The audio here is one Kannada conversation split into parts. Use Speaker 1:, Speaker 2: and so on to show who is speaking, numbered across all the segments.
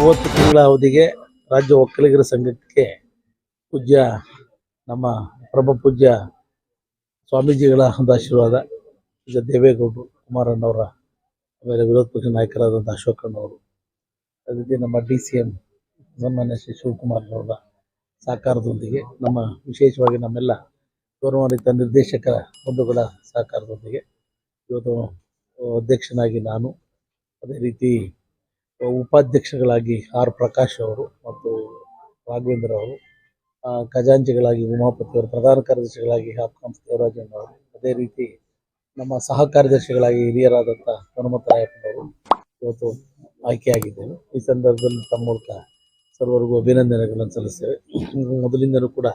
Speaker 1: ಮೂವತ್ತು ತಿಂಗಳ ಅವಧಿಗೆ ರಾಜ್ಯ ಒಕ್ಕಲಿಗರ ಸಂಘಕ್ಕೆ ಪೂಜ್ಯ ನಮ್ಮ ಪ್ರಭ ಪೂಜ್ಯ ಸ್ವಾಮೀಜಿಗಳ ಒಂದು ಆಶೀರ್ವಾದ. ಪೂಜ್ಯ ದೇವೇಗೌಡರು ಕುಮಾರಣ್ಣವರ ಆಮೇಲೆ ವಿರೋಧ ಪಕ್ಷ ನಾಯಕರಾದಂಥ ಅಶೋಕಣ್ಣವರು, ಅದೇ ರೀತಿ ನಮ್ಮ ಡಿ ಸಿ ಎಂ ಸನ್ಮಾನ್ಯ ಶ್ರೀ ಶಿವಕುಮಾರ್ನವರ ಸಹಕಾರದೊಂದಿಗೆ, ನಮ್ಮ ವಿಶೇಷವಾಗಿ ನಮ್ಮೆಲ್ಲ ಗೌರವಾನ್ವಿತ ನಿರ್ದೇಶಕರ ಬಂಧುಗಳ ಸಹಕಾರದೊಂದಿಗೆ ಇವತ್ತು ಅಧ್ಯಕ್ಷನಾಗಿ ನಾನು, ಅದೇ ರೀತಿ ಉಪಾಧ್ಯಕ್ಷಗಳಾಗಿ ಆರ್ ಪ್ರಕಾಶ್ ಅವರು ಮತ್ತು ರಾಘವೇಂದ್ರ ಅವರು ಖಜಾಂಚಿಗಳಾಗಿ ಉಮಾಪತಿ ಅವರು, ಪ್ರಧಾನ ಕಾರ್ಯದರ್ಶಿಗಳಾಗಿ ಹಾಪ್ಕಾಮ್ಸ್ ದೇವರಾಜನ್ ಅವರು ಅದೇ ರೀತಿ ನಮ್ಮ ಸಹ ಕಾರ್ಯದರ್ಶಿಗಳಾಗಿ ಹಿರಿಯರಾದಂಥ ಹನುಮಂತರಾಯಪ್ಪನವರು ಇವತ್ತು ಆಯ್ಕೆಯಾಗಿದ್ದೇವೆ. ಈ ಸಂದರ್ಭದಲ್ಲಿ ತಮ್ಮ ಮೂಲಕ ಸರ್ವರಿಗೂ ಅಭಿನಂದನೆಗಳನ್ನು ಸಲ್ಲಿಸ್ತೇವೆ. ಮೊದಲಿಂದಲೂ ಕೂಡ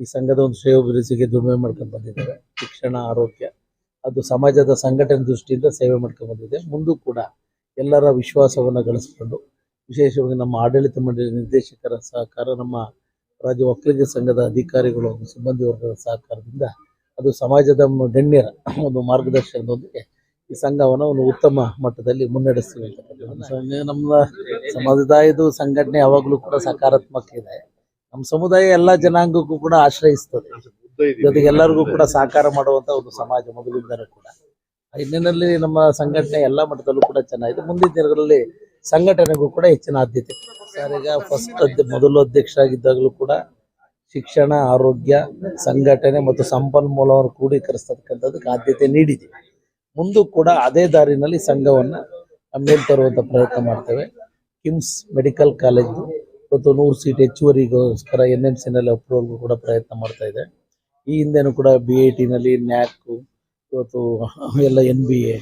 Speaker 1: ಈ ಸಂಘದ ಒಂದು ಶ್ರೇಯೋಭಿವೃದ್ಧಿಗೆ ದುಡಿಮೆ ಮಾಡ್ಕೊಂಡು ಬಂದಿದ್ದಾರೆ. ಶಿಕ್ಷಣ, ಆರೋಗ್ಯ, ಅದು ಸಮಾಜದ ಸಂಘಟನೆ ದೃಷ್ಟಿಯಿಂದ ಸೇವೆ ಮಾಡ್ಕೊಂಡು ಬಂದಿದೆ. ಮುಂದೂ ಕೂಡ ಎಲ್ಲರ ವಿಶ್ವಾಸವನ್ನು ಗಳಿಸಿಕೊಂಡು ವಿಶೇಷವಾಗಿ ನಮ್ಮ ಆಡಳಿತ ಮಂಡಳಿ ನಿರ್ದೇಶಕರ ಸಹಕಾರ ನಮ್ಮ ರಾಜ್ಯ ಒಕ್ಕಲಿಗ ಸಂಘದ ಅಧಿಕಾರಿಗಳು ಹಾಗೂ ಸಿಬ್ಬಂದಿ ವರ್ಗದ ಸಹಕಾರದಿಂದ ಅದು ಸಮಾಜದ ಗಣ್ಯರ ಒಂದು ಮಾರ್ಗದರ್ಶನದೊಂದಿಗೆ ಈ ಸಂಘವನ್ನು ಒಂದು ಉತ್ತಮ ಮಟ್ಟದಲ್ಲಿ ಮುನ್ನಡೆಸ್ತೀವಿ ನಮ್ಮ ಸಮುದಾಯದ ಸಂಘಟನೆ ಯಾವಾಗಲೂ ಕೂಡ ಸಕಾರಾತ್ಮಕ ಇದೆ. ನಮ್ಮ ಸಮುದಾಯ ಎಲ್ಲ ಜನಾಂಗಕ್ಕೂ ಕೂಡ ಆಶ್ರಯಿಸ್ತದೆ. ಜೊತೆಗೆ ಎಲ್ಲರಿಗೂ ಕೂಡ ಸಹಕಾರ ಮಾಡುವಂತ ಒಂದು ಸಮಾಜ ಮೊದಲಿಂದನೂ ಕೂಡ. ಹಿನ್ನೆಲೆಯಲ್ಲಿ ನಮ್ಮ ಸಂಘಟನೆ ಎಲ್ಲ ಮಟ್ಟದಲ್ಲೂ ಕೂಡ ಚೆನ್ನಾಗಿದೆ. ಮುಂದಿನ ದಿನಗಳಲ್ಲಿ ಸಂಘಟನೆಗೂ ಕೂಡ ಹೆಚ್ಚಿನ ಆದ್ಯತೆ. ಸರ್, ಈಗ ಫಸ್ಟ್ ಅಧ್ಯ ಮೊದಲು ಅಧ್ಯಕ್ಷರಾಗಿದ್ದಾಗಲೂ ಕೂಡ ಶಿಕ್ಷಣ, ಆರೋಗ್ಯ, ಸಂಘಟನೆ ಮತ್ತು ಸಂಪನ್ಮೂಲವನ್ನು ಕ್ರೋಢೀಕರಿಸ್ತಕ್ಕಂಥದ್ದಕ್ಕೆ ಆದ್ಯತೆ ನೀಡಿದೆ. ಮುಂದೂ ಕೂಡ ಅದೇ ದಾರಿನಲ್ಲಿ ಸಂಘವನ್ನ ಮೇಲ್ ತರುವಂತ ಪ್ರಯತ್ನ ಮಾಡ್ತೇವೆ. ಕಿಮ್ಸ್ ಮೆಡಿಕಲ್ ಕಾಲೇಜು ಇವತ್ತು ನೂರು ಸೀಟ್ ಹೆಚ್ಚುವರಿಗೋಸ್ಕರ ಎನ್ ಎಂ ಸಿನಲ್ಲಿ ಅಪ್ರೂವಲ್ಗೂ ಕೂಡ ಪ್ರಯತ್ನ ಮಾಡ್ತಾ ಇದೆ. ಈ ಹಿಂದೆನೂ ಕೂಡ ಬಿ ಐ ಟಿನಲ್ಲಿ ನ್ಯಾಕು ಇವತ್ತು ಎಲ್ಲ ಎನ್ ಬಿ ಎ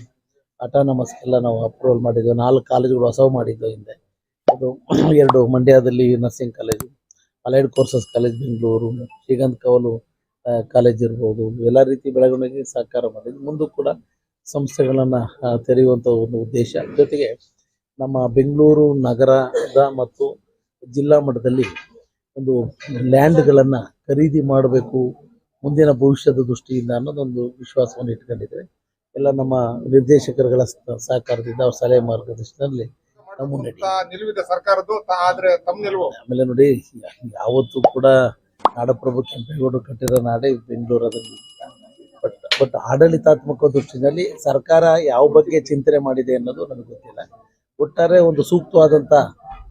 Speaker 1: ಅಟಾನಮಸ್ ಎಲ್ಲ ನಾವು ಅಪ್ರೂವಲ್ ಮಾಡಿದ್ವಿ. ನಾಲ್ಕು ಕಾಲೇಜುಗಳು ಹೊಸವು ಮಾಡಿದ್ದು ಹಿಂದೆ. ಅದು ಎರಡು ಮಂಡ್ಯದಲ್ಲಿ nursing college allied courses college Bengaluru Srigandha Kavalu college ಇರ್ಬೋದು. ಎಲ್ಲ ರೀತಿ ಬೆಳವಣಿಗೆ ಸಹಕಾರ ಮಾಡಿದ್ವಿ. ಮುಂದೂ ಕೂಡ ಸಂಸ್ಥೆಗಳನ್ನು ತೆರೆಯುವಂಥ ಒಂದು ಉದ್ದೇಶ. ಜೊತೆಗೆ ನಮ್ಮ ಬೆಂಗಳೂರು ನಗರದ ಮತ್ತು ಜಿಲ್ಲಾ ಮಟ್ಟದಲ್ಲಿ ಒಂದು ಲ್ಯಾಂಡ್ಗಳನ್ನು ಖರೀದಿ ಮಾಡಬೇಕು. ಮುಂದಿನ ಭವಿಷ್ಯದ ದೃಷ್ಟಿಯಿಂದ ಅನ್ನೋದೊಂದು ವಿಶ್ವಾಸವನ್ನು ಇಟ್ಕೊಂಡಿದ್ದೇವೆ. ಎಲ್ಲ ನಮ್ಮ ನಿರ್ದೇಶಕರುಗಳ ಸಹಕಾರದಿಂದ ಅವ್ರ ಸಲಹೆ ಮಾರ್ಗದರ್ಶನದಲ್ಲಿ ನಾವು ಮುನ್ನಡೆ
Speaker 2: ತಾ ನಿಲುವಿದೆ ಸರ್ಕಾರದ್ದು ಆದ್ರೆ ತಮ್ಮ ನಿಲುವು.
Speaker 1: ಆಮೇಲೆ ನೋಡಿ ಯಾವತ್ತೂ ಕೂಡ ನಾಡಪ್ರಭು ಕೆಂಪೇಗೌಡರು ಕಟ್ಟಿರೋ ನಾಡೇ ಬೆಂಗಳೂರು ಬಟ್ ಬಟ್ ಆಡಳಿತಾತ್ಮಕ ದೃಷ್ಟಿನಲ್ಲಿ ಸರ್ಕಾರ ಯಾವ ಬಗ್ಗೆ ಚಿಂತನೆ ಮಾಡಿದೆ ಅನ್ನೋದು ನನಗೆ ಗೊತ್ತಿಲ್ಲ. ಒಟ್ಟಾರೆ ಒಂದು ಸೂಕ್ತವಾದಂತ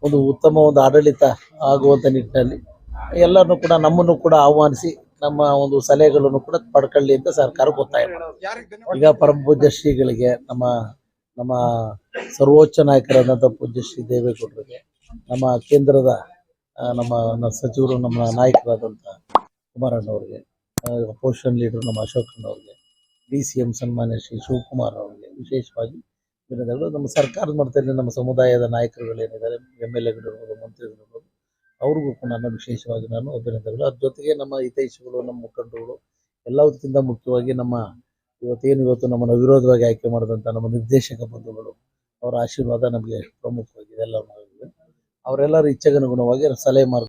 Speaker 1: ಒಂದು ಉತ್ತಮ ಒಂದು ಆಡಳಿತ ಆಗುವಂತ ನಿಟ್ಟಿನಲ್ಲಿ ಎಲ್ಲರನ್ನೂ ಕೂಡ ನಮ್ಮನ್ನು ಕೂಡ ಆಹ್ವಾನಿಸಿ ನಮ್ಮ ಒಂದು ಸಲಹೆಗಳನ್ನು ಕೂಡ ಪಡ್ಕೊಳ್ಳಿ ಅಂತ ಸರ್ಕಾರ ಒತ್ತಾಯ ಈಗ ಪರಮ ಪೂಜ್ಯ ಶ್ರೀಗಳಿಗೆ ನಮ್ಮ ನಮ್ಮ ಸರ್ವೋಚ್ಚ ನಾಯಕರಾದಂಥ ಪೂಜ್ಯ ಶ್ರೀ ದೇವೇಗೌಡರಿಗೆ, ನಮ್ಮ ಕೇಂದ್ರದ ನಮ್ಮ ಸಚಿವರು, ನಮ್ಮ ನಾಯಕರಾದಂಥ ಕುಮಾರಣ್ಣವ್ರಿಗೆ ಅಪೋಸಿಷನ್ ಲೀಡರ್ ನಮ್ಮ ಅಶೋಕಣ್ಣವ್ರಿಗೆ ಡಿ ಸಿ ಎಂ ಸನ್ಮಾನ್ಯ ಶ್ರೀ ಶಿವಕುಮಾರ್ ಅವರಿಗೆ ವಿಶೇಷವಾಗಿ ನಮ್ಮ ಸರ್ಕಾರದ ಮಟ್ಟದಲ್ಲಿ ನಮ್ಮ ಸಮುದಾಯದ ನಾಯಕರುಗಳು ಏನಿದ್ದಾರೆ ಎಂ ಎಲ್ ಎಗಳಿರ್ಬೋದು ಮಂತ್ರಿಗಳಿರ್ಬೋದು ಅವ್ರಿಗೂ ಕೂಡ ನಾನು ವಿಶೇಷವಾಗಿ ನಾನು ಅಭಿನಂದನೆಗಳು. ಅದ್ರ ಜೊತೆಗೆ ನಮ್ಮ ಹಿತೈಷಿಗಳು, ನಮ್ಮ ಮುಖಂಡರುಗಳು ಎಲ್ಲದಕ್ಕಿಂತ ಮುಖ್ಯವಾಗಿ ನಮ್ಮ ಇವತ್ತೇನು ಇವತ್ತು ನಮ್ಮನ್ನು ವಿರೋಧವಾಗಿ ಆಯ್ಕೆ ಮಾಡಿದಂಥ ನಮ್ಮ ನಿರ್ದೇಶಕ ಬಂಧುಗಳು, ಅವರ ಆಶೀರ್ವಾದ ನಮಗೆ ಪ್ರಮುಖವಾಗಿದೆ. ಎಲ್ಲ ಅವರೆಲ್ಲರ ಇಚ್ಛೆಗನುಗುಣವಾಗಿ ಸಲಹೆ ಮಾರ್ಗ